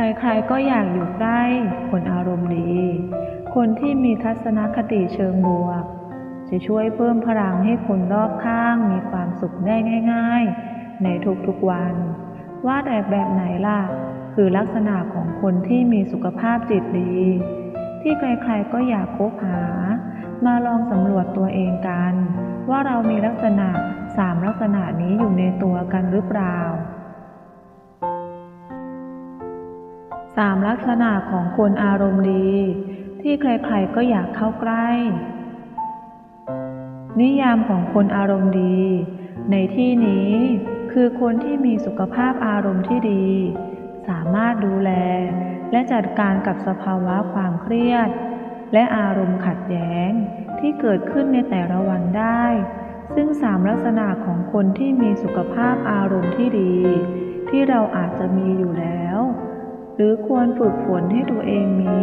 ใครๆก็อยากอยู่ใกล้คนอารมณ์ดี คนที่มีทัศนคติเชิงบวก จะช่วยเพิ่มพลังให้คนรอบข้างมีความสุขได้ง่าย ๆ ในทุกๆวันว่าแต่แบบไหนล่ะ คือลักษณะของคนที่มีสุขภาพจิตดี ที่ใครๆก็อยากคบหา มาลองสำรวจตัวเองกัน ว่าเรามีลักษณะสามลักษณะนี้อยู่ในตัวกันหรือเปล่า สามลักษณะของคนอารมณ์ดี ที่ใครๆก็อยากเข้าใกล้ นิยามของคนอารมณ์ดี ในที่นี้คือคนที่มีสุขภาพอารมณ์ที่ดี สามารถดูแล และจัดการกับสภาวะความเครียด และอารมณ์ขัดแย้งที่เกิดขึ้นในแต่ละวันได้ ซึ่งสามลักษณะของคนที่มีสุขภาพอารมณ์ที่ดี ที่เราอาจจะมีอยู่แล้ว หรือควรฝึกฝนให้ตัวเองมี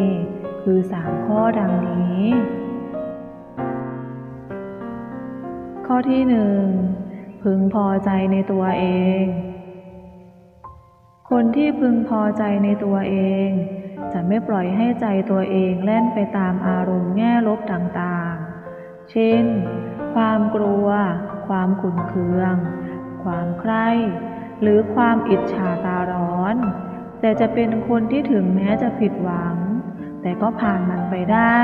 คือสามข้อดังนี้ ข้อที่หนึ่งพึงพอใจในตัวเอง คนที่พึงพอใจในตัวเอง จะไม่ปล่อยให้ใจตัวเองแล่นไปตามอารมณ์แง่ลบต่างๆ เช่น ความกลัว ความขุ่นเคือง ความใคร่ หรือความอิจฉาตาร้อน แต่จะเป็นคนที่ถึงแม้จะผิดหวัง แต่ก็ผ่านมันไปได้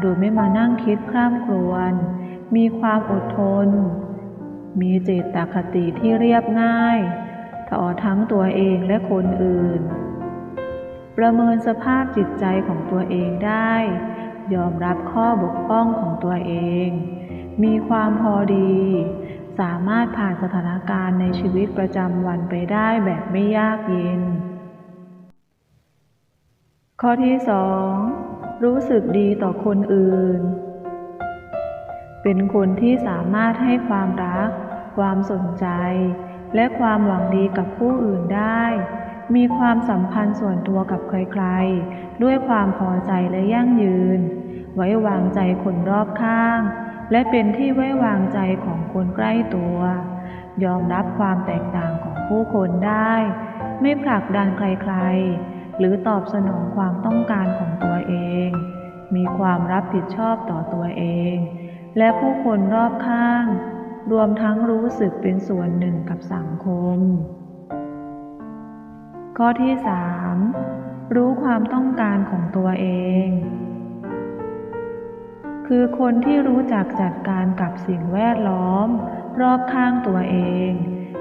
โดยไม่มานั่งคิดคร่ำครวญ มีความอดทน มีเจตคติที่เรียบง่ายต่อทั้งตัวเองและคนอื่น ประเมินสภาพจิตใจของตัวเองได้ ยอมรับข้อบกพร่องของตัวเอง มีความพอดี สามารถผ่านสถานการณ์ในชีวิตประจำวันไปได้แบบไม่ยากเย็น ข้อที่สองรู้สึกดีต่อคนอื่น เป็นคนที่สามารถให้ความรัก ความสนใจ และความหวังดีกับผู้อื่นได้ มีความสัมพันธ์ส่วนตัวกับใครๆ ด้วยความพอใจและยั่งยืน ไว้วางใจคนรอบข้าง และเป็นที่ไว้วางใจของคนใกล้ตัว ยอมรับความแตกต่างของผู้คนได้ ไม่ผลักดันใครๆ หรือตอบสนองความต้องการของตัวเอง มีความรับผิดชอบต่อตัวเอง และผู้คนรอบข้าง รวมทั้งรู้สึกเป็นส่วนหนึ่งกับสังคม ข้อที่ 3. รู้ความต้องการของตัวเอง คือคนที่รู้จักจัดการกับสิ่งแวดล้อม รอบข้างตัวเอง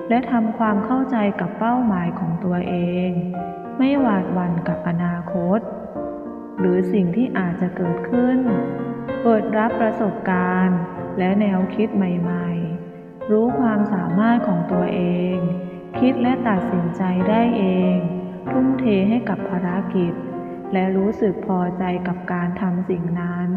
และทำความเข้าใจกับเป้าหมายของตัวเอง ไม่หวาดหวั่นกับอนาคต หรือสิ่งที่อาจจะเกิดขึ้น เปิดรับประสบการณ์ และแนวคิดใหม่ๆ รู้ความสามารถของตัวเอง คิดและตัดสินใจได้เอง ทุ่มเทให้กับภารกิจ และรู้สึกพอใจกับการทำสิ่งนั้น